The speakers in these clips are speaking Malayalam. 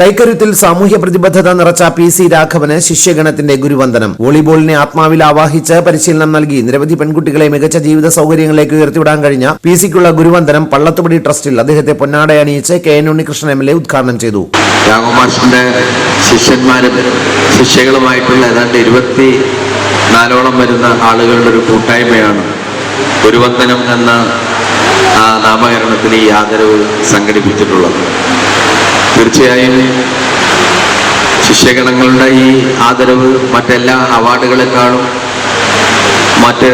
കൈക്കരുത്തിൽ സാമൂഹ്യ പ്രതിബദ്ധത നിറച്ച പി സി രാഘവന് ശിഷ്യഗണത്തിന്റെ ഗുരുവന്ദനം. വോളിബോളിനെ ആത്മാവിൽ ആവാഹിച്ച് പരിശീലനം നൽകി നിരവധി പെൺകുട്ടികളെ മികച്ച ജീവിത സൗകര്യങ്ങളിലേക്ക് ഉയർത്തിവിടാൻ കഴിഞ്ഞ പി സിക്കുള്ള ഗുരുവന്ദനം പള്ളത്തുപടി ട്രസ്റ്റിൽ അദ്ദേഹത്തെ പൊന്നാട അണിയിച്ച് K N Unnikrishnan M L A ഉദ്ഘാടനം ചെയ്തു. രാഘവമാഷിന്റെ ശിഷ്യന്മാരും ശിഷ്യകളുമായിട്ടുള്ള ഏതാണ്ട് ഇരുപത്തി നാലോളം വരുന്ന ആളുകളുടെ ഒരു കൂട്ടായ്മയാണ് ഗുരുവന്ദനം എന്ന നാമകരണത്തിന് ഈ ആദരവ് സംഘടിപ്പിച്ചിട്ടുള്ളത്. തീർച്ചയായും ശിഷ്യഗണങ്ങളുടെ ഈ ആദരവ് മറ്റെല്ലാ അവാർഡുകളെക്കാളും മറ്റ്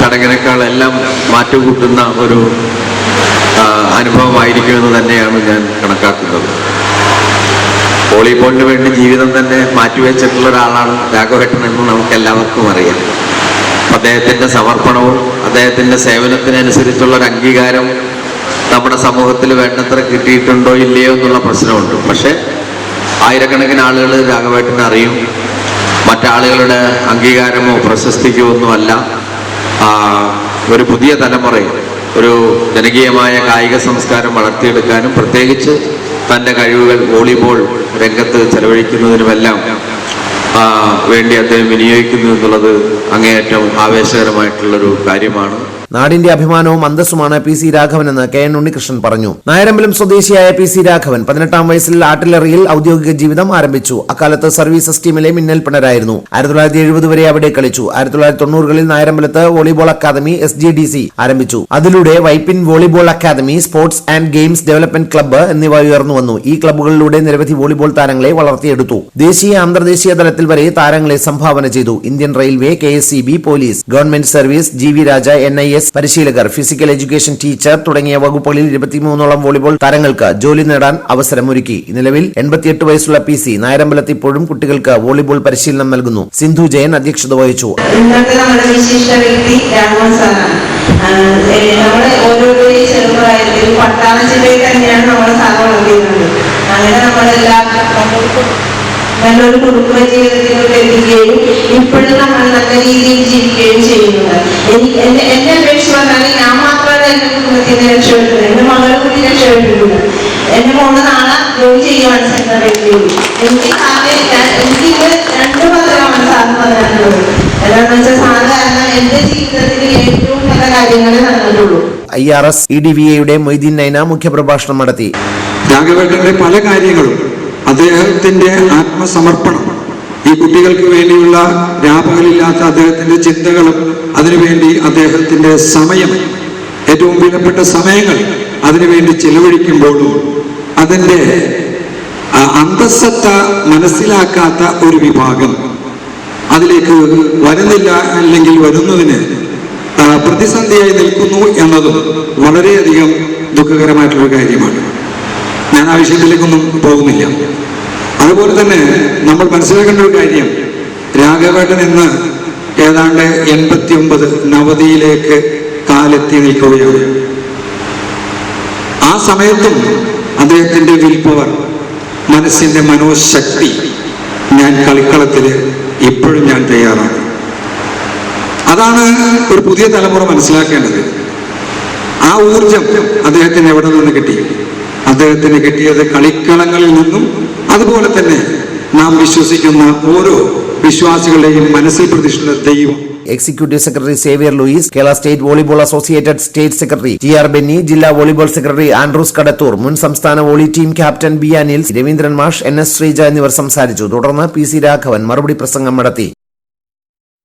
ചടങ്ങിനേക്കാളെല്ലാം മാറ്റുകൂട്ടുന്ന ഒരു അനുഭവമായിരിക്കുമെന്ന് തന്നെയാണ് ഞാൻ കണക്കാക്കുന്നത്. വോളിബോളിന് വേണ്ടി ജീവിതം തന്നെ മാറ്റിവെച്ചിട്ടുള്ള ഒരാളാണ് രാഘവേട്ടൻ എന്ന് നമുക്ക് എല്ലാവർക്കും അറിയാം. അദ്ദേഹത്തിന്റെ സമർപ്പണവും അദ്ദേഹത്തിന്റെ സേവനത്തിനനുസരിച്ചുള്ള ഒരു അംഗീകാരം നമ്മുടെ സമൂഹത്തിൽ വേണ്ടത്ര കിട്ടിയിട്ടുണ്ടോ ഇല്ലയോ എന്നുള്ള പ്രശ്നമുണ്ട്. പക്ഷെ ആയിരക്കണക്കിന് ആളുകൾ രാഘവേട്ടനെ അറിയും. മറ്റാളുകളുടെ അംഗീകാരമോ പ്രശസ്തിക്കോ ഒന്നുമല്ല. ഒരു പുതിയ തലമുറയെ ഒരു ജനകീയമായ കായിക സംസ്കാരം വളർത്തിയെടുക്കാനും പ്രത്യേകിച്ച് തന്റെ കഴിവുകൾ വോളിബോൾ രംഗത്ത് ചെലവഴിക്കുന്നതിനുമെല്ലാം വേണ്ടി അദ്ദേഹം വിനിയോഗിക്കുന്നു എന്നുള്ളത് അങ്ങേയറ്റം ആവേശകരമായിട്ടുള്ളൊരു കാര്യമാണ്. നാടിന്റെ അഭിമാനവും അന്തസ്സുമാണ് പി സി രാഘവനെന്ന് കെ എൻ ഉണ്ണികൃഷ്ണൻ പറഞ്ഞു. നായരമ്പലം സ്വദേശിയായ പി സി രാഘവൻ പതിനെട്ടാം വയസ്സിൽ ആർട്ടിലറിയിൽ ഔദ്യോഗിക ജീവിതം ആരംഭിച്ചു. അക്കാലത്ത് സർവീസസ് ടീമിലെ മിന്നൽ പിണരായിരുന്നു ആയിരത്തി തൊള്ളായിരത്തി എഴുപത് വരെ അവിടെ കളിച്ചു. ആയിരത്തി തൊള്ളായിരത്തി തൊണ്ണൂറുകളിൽ നായരമ്പലത്ത് volleyball academy S G D C ആരംഭിച്ചു. അതിലൂടെ Vypin volleyball academy sports and games development club എന്നിവ ഉയർന്നു വന്നു. ഈ ക്ലബ്ബുകളിലൂടെ നിരവധി വോളിബോൾ താരങ്ങളെ വളർത്തിയെടുത്തു. ദേശീയ അന്തർദേശീയ തലത്തിൽ വരെ താരങ്ങളെ സംഭാവന ചെയ്തു. Indian railway K S C B police government service G V Raja N I S പരിശീലകർ physical education teacher തുടങ്ങിയ വകുപ്പുകളിൽ ഇരുപത്തിമൂന്നോളം വോളിബോൾ താരങ്ങൾക്ക് ജോലി നേടാൻ അവസരമൊരുക്കി. നിലവിൽ എൺപത്തിയെട്ട് വയസ്സുള്ള പി സി നായരമ്പലത്ത് ഇപ്പോഴും കുട്ടികൾക്ക് വോളിബോൾ പരിശീലനം നൽകുന്നു. സിന്ധു ജയൻ അധ്യക്ഷത വഹിച്ചു. തന്നെയാണ് അങ്ങനെ നല്ലൊരു കുടുംബ ജീവിതത്തിലോട്ട് എത്തിക്കുകയും ഇപ്പോഴും നമ്മൾ നല്ല രീതിയിൽ ജീവിക്കുകയും ചെയ്യുന്നത് എനിക്ക് പറഞ്ഞാൽ ഞാൻ മാത്രമല്ല എന്റെ കുടുംബത്തിന് രക്ഷപ്പെട്ടത് എന്റെ മകളെ കൂടി രക്ഷപ്പെട്ടിട്ടുണ്ട് എന്റെ മോൾ നാളെ ജോലി ചെയ്യുവാണ് എനിക്ക് സാറിന് ഞാൻ എനിക്ക് രണ്ട് പത്രമാണ് സാറിന് പറയാനുള്ളത്. എന്താണെന്ന് വെച്ചാൽ സാറ് കാരണം എന്റെ ജീവിതത്തിൽ ഏറ്റവും നല്ല കാര്യങ്ങളെ നടന്നിട്ടുള്ളൂ. I R S E D V എയുടെ മൊയ്തീൻ നൈന മുഖ്യപ്രഭാഷണം നടത്തി. രാഘവേട്ടന്റെ പല കാര്യങ്ങളും അദ്ദേഹത്തിന്റെ ആത്മസമർപ്പണം ഈ കുട്ടികൾക്ക് വേണ്ടിയുള്ള രാപകലില്ലാത്ത അദ്ദേഹത്തിന്റെ ചിന്തകളും അതിനുവേണ്ടി അദ്ദേഹത്തിന്റെ സമയം ഏറ്റവും വിലപ്പെട്ട സമയങ്ങൾ അതിനുവേണ്ടി ചെലവഴിക്കുമ്പോഴും അതിന്റെ അന്തസ്സത്ത മനസ്സിലാക്കാത്ത ഒരു വിഭാഗം അതിലേക്ക് വരുന്നില്ല അല്ലെങ്കിൽ വരുന്നതിന് പ്രതിസന്ധിയായി നിൽക്കുന്നു എന്നതും വളരെയധികം ദുഃഖകരമായിട്ടുള്ള കാര്യമാണ്. ഞാൻ ആ വിഷയത്തിലേക്കൊന്നും പോകുന്നില്ല. അതുപോലെ തന്നെ നമ്മൾ മനസ്സിലാക്കേണ്ട ഒരു കാര്യം. രാഘവേട്ടൻ ഇന്ന് ഏതാണ്ട് എൺപത്തി ഒമ്പത് നവതിയിലേക്ക് കാലെത്തി നിൽക്കുകയാണ്. ആ സമയത്തും അദ്ദേഹത്തിന്റെ വിൽ പവർ മനസ്സിന്റെ മനോശക്തി ഞാൻ കളിക്കളത്തിൽ ഇപ്പോഴും ഞാൻ തയ്യാറാണ്. അതാണ് ഒരു പുതിയ തലമുറ മനസ്സിലാക്കേണ്ടത്. ആ ഊർജം അദ്ദേഹത്തിന് എവിടെ നിന്ന് കിട്ടി? അദ്ദേഹത്തിന് കിട്ടിയത് കളിക്കളങ്ങളിൽ നിന്നും അതുപോലെ തന്നെ നാം വിശ്വസിക്കുന്ന ഓരോ വിശ്വാസികളുടെയും മനസ്സിൽ പ്രതിഷ്ഠിത ദൈവം. Executive secretary Xavier Louis Kerala state volleyball associated state secretary T R Benny ജില്ലാ വോളിബോൾ സെക്രട്ടറി ആൻഡ്രൂസ് കടത്തൂർ മുൻ സംസ്ഥാന volley team captain B Anil Raveendran മാഷ് എൻ എസ് ശ്രീജ എന്നിവർ സംസാരിച്ചു. തുടർന്ന് പി സി രാഘവൻ മറുപടി പ്രസംഗം നടത്തി.